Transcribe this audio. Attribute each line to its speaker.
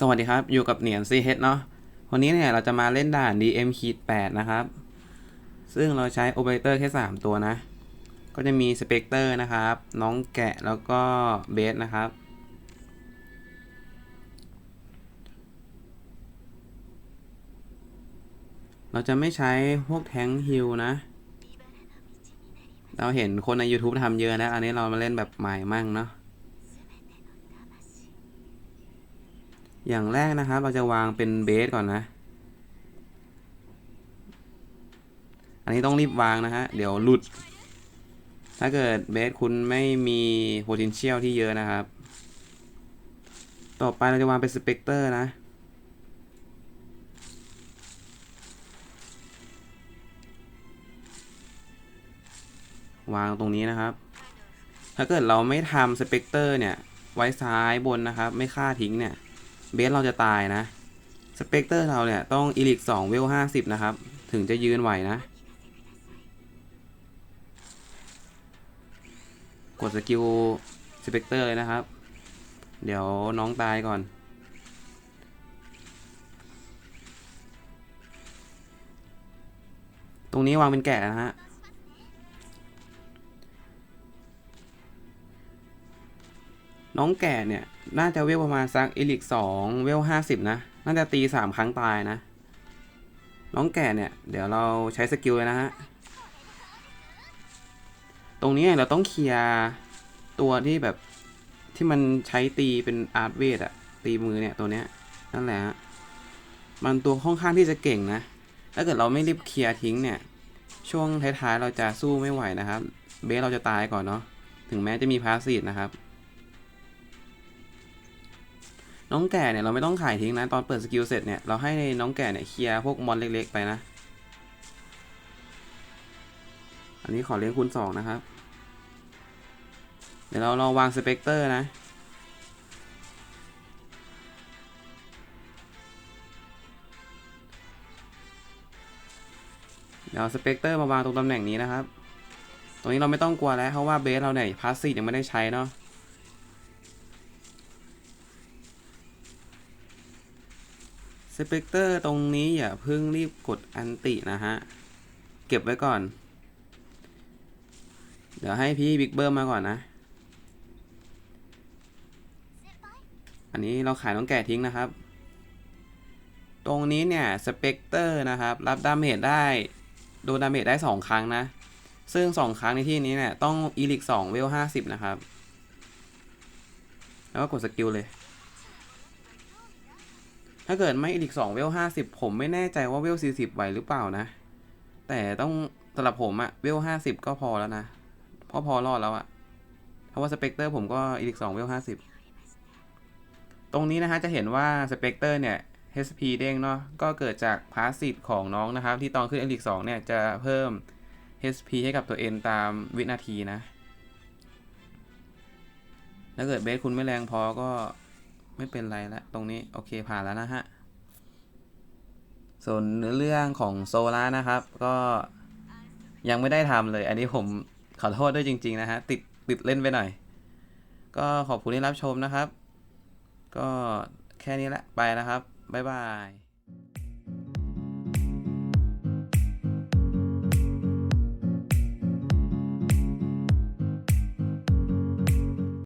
Speaker 1: สวัสดีครับ อยู่กับเหนียน CH เนาะวันนี้เนี่ยเราจะมาเล่นด่าน DM ขีด8นะครับ ซึ่งเราใช้โอเปอเรเตอร์แค่ 3 ตัวนะ ก็จะมีสเปกเตอร์นะครับ น้องแกะแล้วก็เบสนะครับ เราจะไม่ใช้พวกแทงฮิลนะ เราเห็นคนใน YouTube ทำเยอะนะ อันนี้เรามาเล่นแบบใหม่มั่งเนาะ อย่างแรกนะครับ เราจะวางเป็นเบสก่อนนะ อันนี้ต้องรีบวางนะฮะ เดี๋ยวหลุด ถ้าเกิดเบสคุณไม่มี potential ที่เยอะนะครับ ต่อไปเราจะวางเป็นสเปกเตอร์นะวางตรงนี้นะครับ ถ้าเกิดเราไม่ทำสเปกเตอร์เนี่ย ไว้ซ้ายบนนะครับ ไม่ฆ่าทิ้งเนี่ย เบสเราจะตายนะ สเปกเตอร์เราเนี่ย ต้องอีลิก2เวล50นะครับ ถึงจะยืนไหวนะ กดสกิลสเปกเตอร์เลยนะครับ เดี๋ยวน้องตายก่อน ตรงนี้วางเป็นแกะนะฮะ น้องแก่เนี่ย น่าจะเวลประมาณสักเอลิกสองเวลห้าสิบนะ น่าจะตีสามครั้งตายนะ น้องแก่เนี่ย เดี๋ยวเราใช้สกิลเลยนะฮะ ตรงนี้เราต้องเคลียร์ตัวที่แบบที่มันใช้ตีเป็นอาร์ตเวทอะตีมือเนี่ยตัวเนี้ยนั่นแหละฮะ มันตัวค่อนข้างที่จะเก่งนะ ถ้าเกิดเราไม่รีบเคลียร์ทิ้งเนี่ย ช่วงท้ายๆเราจะสู้ไม่ไหวนะครับ เบสเราจะตายก่อนเนาะ ถึงแม้จะมีพาสซีฟนะครับ น้องแก่เนี่ยเราไม่ต้องขายทิ้งนะ ตอนเปิดสกิลเสร็จเนี่ยเราให้น้องแก่เนี่ยเคลียร์พวกมอนเล็กๆไปนะ อันนี้ขอเลี้ยงคูณสองนะครับ เดี๋ยวเราลองวางสเปกเตอร์นะเดี๋ยวสเปกเตอร์มาวางตรงตำแหน่งนี้นะครับ ตรงนี้เราไม่ต้องกลัวแล้วเพราะว่าเบสเราเนี่ยพาสซีฟยังไม่ได้ใช้เนาะ สเปกเตอร์ตรงนี้อย่าเพิ่งรีบกดอันตินะฮะ เก็บไว้ก่อน เดี๋ยวให้พี่บิ๊กเบิร์มมาก่อนนะ อันนี้เราขายน้องแก่ทิ้งนะครับ ตรงนี้เนี่ยสเปกเตอร์นะครับ รับดาเมจได้ โดนดาเมจได้ 2 ครั้งนะ ซึ่ง 2 ครั้งในที่นี้เนี่ยต้องอีลิก2เวล50 นะครับ แล้วก็กดสกิลเลย ถ้าเกิดไม่อีลิก2เวล50ผมไม่แน่ใจว่าเวล40ไหวหรือเปล่านะ แต่ต้องสำหรับผมอะเวล50ก็พอแล้วนะเพราะพอรอดแล้วอะเพราะว่าสเปกเตอร์ผมก็อีลิก2เวล50ตรงนี้นะฮะจะเห็นว่าสเปกเตอร์เนี่ย HP เด้งเนาะก็เกิดจากพาสซีฟของน้องนะครับ ที่ตอนขึ้นอีลิก2เนี่ยจะเพิ่ม HP ให้กับตัวเองตามวินาทีนะถ้าเกิดเบสคุณไม่แรงพอก็ ไม่เป็นไรแล้วตรงนี้โอเคผ่านแล้วนะฮะ ส่วนเนื้อเรื่องของโซล่านะครับ ก็ยังไม่ได้ทำเลย อันนี้ผมขอโทษด้วยจริง ๆ นะฮะ ติดติดเล่นไปหน่อย ก็ขอบคุณที่รับชมนะครับ ก็แค่นี้แหละไปนะครับ บ๊ายบาย